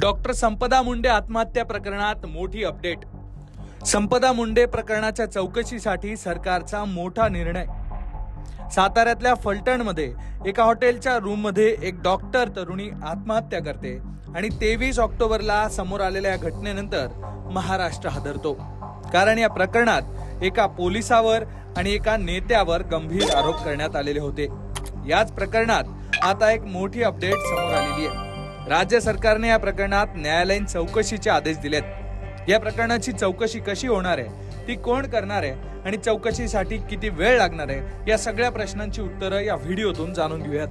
Doctor संपदा मुंडे आत्महत्या प्रकरणात मोठी अपडेट. संपदा मुंडे प्रकरणाच्या चौकशीसाठी सरकारचा मोठा निर्णय. साताऱ्यातल्या फलटणमध्ये एका हॉटेलच्या रूममध्ये एक डॉक्टर तरुणी आत्महत्या करते आणि तेवीस ऑक्टोबरला समोर आलेल्या या घटनेनंतर महाराष्ट्र हादरतो. कारण या प्रकरणात एका पोलिसावर आणि एका नेत्यावर गंभीर आरोप करण्यात आलेले होते. याच प्रकरणात आता एक मोठी अपडेट समोर आलेली आहे. राज्य सरकारने या प्रकरणात न्यायालयीन चौकशीचे आदेश दिलेत. या प्रकरणाची चौकशी कशी होणार आहे? ती कोण करणार आहे? आणि चौकशीसाठी किती वेळ लागणार आहे? या सगळ्या प्रश्नांची उत्तरं या व्हिडिओतून जाणून घेऊयात.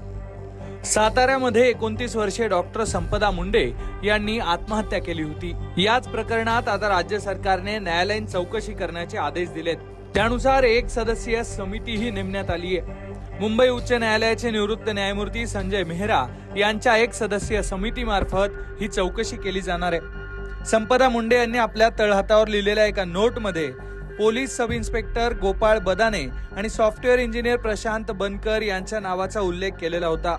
साताऱ्यामध्ये एकोणतीस वर्षीय डॉक्टर संपदा मुंडे यांनी आत्महत्या केली होती. याच प्रकरणात आता राज्य सरकारने न्यायालयीन चौकशी करण्याचे आदेश दिलेत. त्यानुसार एक सदस्यीय समितीही नेमण्यात आली आहे. मुंबई उच्च न्यायालयाचे निवृत्त न्यायमूर्ती संजय मेहरा यांच्या एक सदस्यीय समितीमार्फत ही चौकशी केली जाणार आहे. संपदा मुंडे यांनी आपल्या तळहातावर लिहिलेल्या एका नोटमध्ये police sub inspector Gopal Badane आणि सॉफ्टवेअर इंजिनियर प्रशांत बनकर यांच्या नावाचा उल्लेख केलेला होता.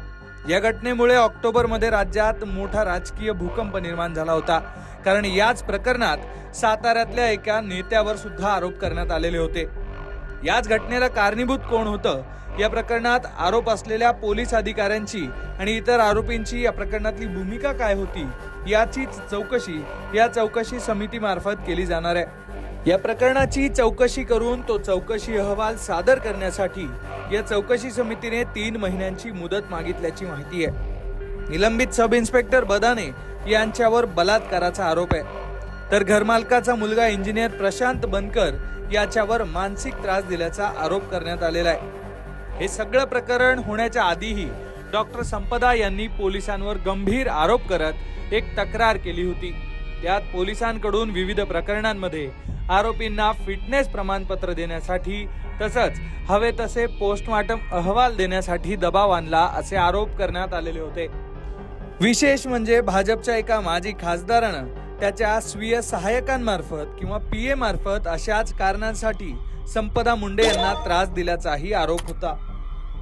या घटनेमुळे ऑक्टोबरमध्ये राज्यात मोठा राजकीय भूकंप निर्माण झाला होता. कारण याच प्रकरणात साताऱ्यातल्या एका नेत्यावर सुद्धा आरोप करण्यात आलेले होते. याच घटनेला कारणीभूत कोण होतं? या प्रकरणात आरोप असलेल्या पोलीस अधिकाऱ्यांची आणि इतर आरोपींची या प्रकरणातली भूमिका काय होती? याचीच चौकशी या चौकशी समितीमार्फत केली जाणार आहे. या प्रकरणाची चौकशी करून तो चौकशी अहवाल सादर करण्यासाठी या चौकशी समितीने तीन महिन्यांची मुदत मागितल्याची माहिती आहे. निलंबित सब इन्स्पेक्टर बदाने यांच्यावर बलात्काराचा आरोप आहे. तर घरमालकाचा मुलगा इंजिनियर प्रशांत बनकर याच्यावर मानसिक त्रास दिल्याचा आरोप करण्यात आलेला आहे. हे सगळं प्रकरण होण्याच्या आधीही डॉक्टर संपदा यांनी पोलिसांवर गंभीर आरोप करत एक तक्रार केली होती. त्यात पोलिसांकडून विविध प्रकरणांमध्ये आरोपींना फिटनेस प्रमाणपत्र देण्यासाठी तसंच हवे तसे पोस्टमॉर्टम अहवाल देण्यासाठी दबाव आणला असे आरोप करण्यात आलेले होते. विशेष म्हणजे भाजपच्या एका माजी खासदारानं त्याच्या स्वीय सहाय्यकांमार्फत किंवा पीए मार्फत अशाच कारणांसाठी संपदा मुंडे यांना त्रास दिल्याचाही आरोप होता.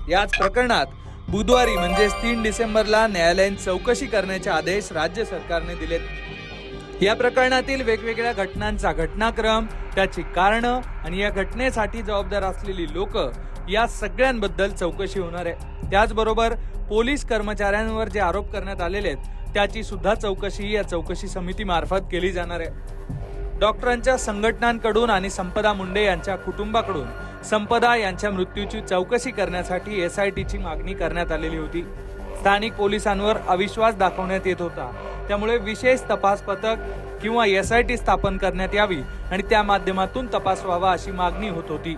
याच प्रकरणात बुधवारी म्हणजेच तीन डिसेंबरला न्यायालयीन चौकशी करण्याचे आदेश राज्य सरकारने दिलेत. या प्रकरणातील वेगवेगळ्या घटनांचा घटनाक्रम त्याची कारणं आणि या घटनेसाठी जबाबदार असलेली लोक या सगळ्यांबद्दल चौकशी होणार आहे. त्याचबरोबर पोलीस कर्मचाऱ्यांवर जे आरोप करण्यात आलेले आहेत त्याची सुद्धा चौकशी या चौकशी समितीमार्फत केली जाणार आहे. डॉक्टरांच्या संघटनांकडून आणि संपदा मुंडे यांच्या कुटुंबाकडून संपदा यांच्या मृत्यूची चौकशी करण्यासाठी एस आय टीची मागणी करण्यात आलेली होती. स्थानिक पोलिसांवर अविश्वास दाखवण्यात येत होता. त्यामुळे विशेष तपास पथक किंवा एस आय टी स्थापन करण्यात यावी आणि त्या माध्यमातून तपास व्हावा अशी मागणी होत होती.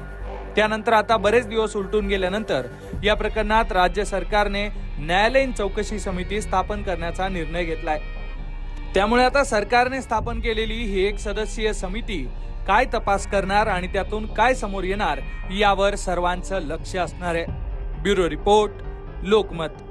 त्यानंतर आता बरेच दिवस उलटून गेल्यानंतर या प्रकरणात राज्य सरकारने न्यायालयीन चौकशी समिती स्थापन करण्याचा निर्णय घेतलाय. त्यामुळे आता सरकारने स्थापन केलेली ही एक सदस्यीय समिती काय तपास करणार आणि त्यातून काय समोर येणार यावर सर्वांचं लक्ष असणार आहे. Bureau report Lokmat.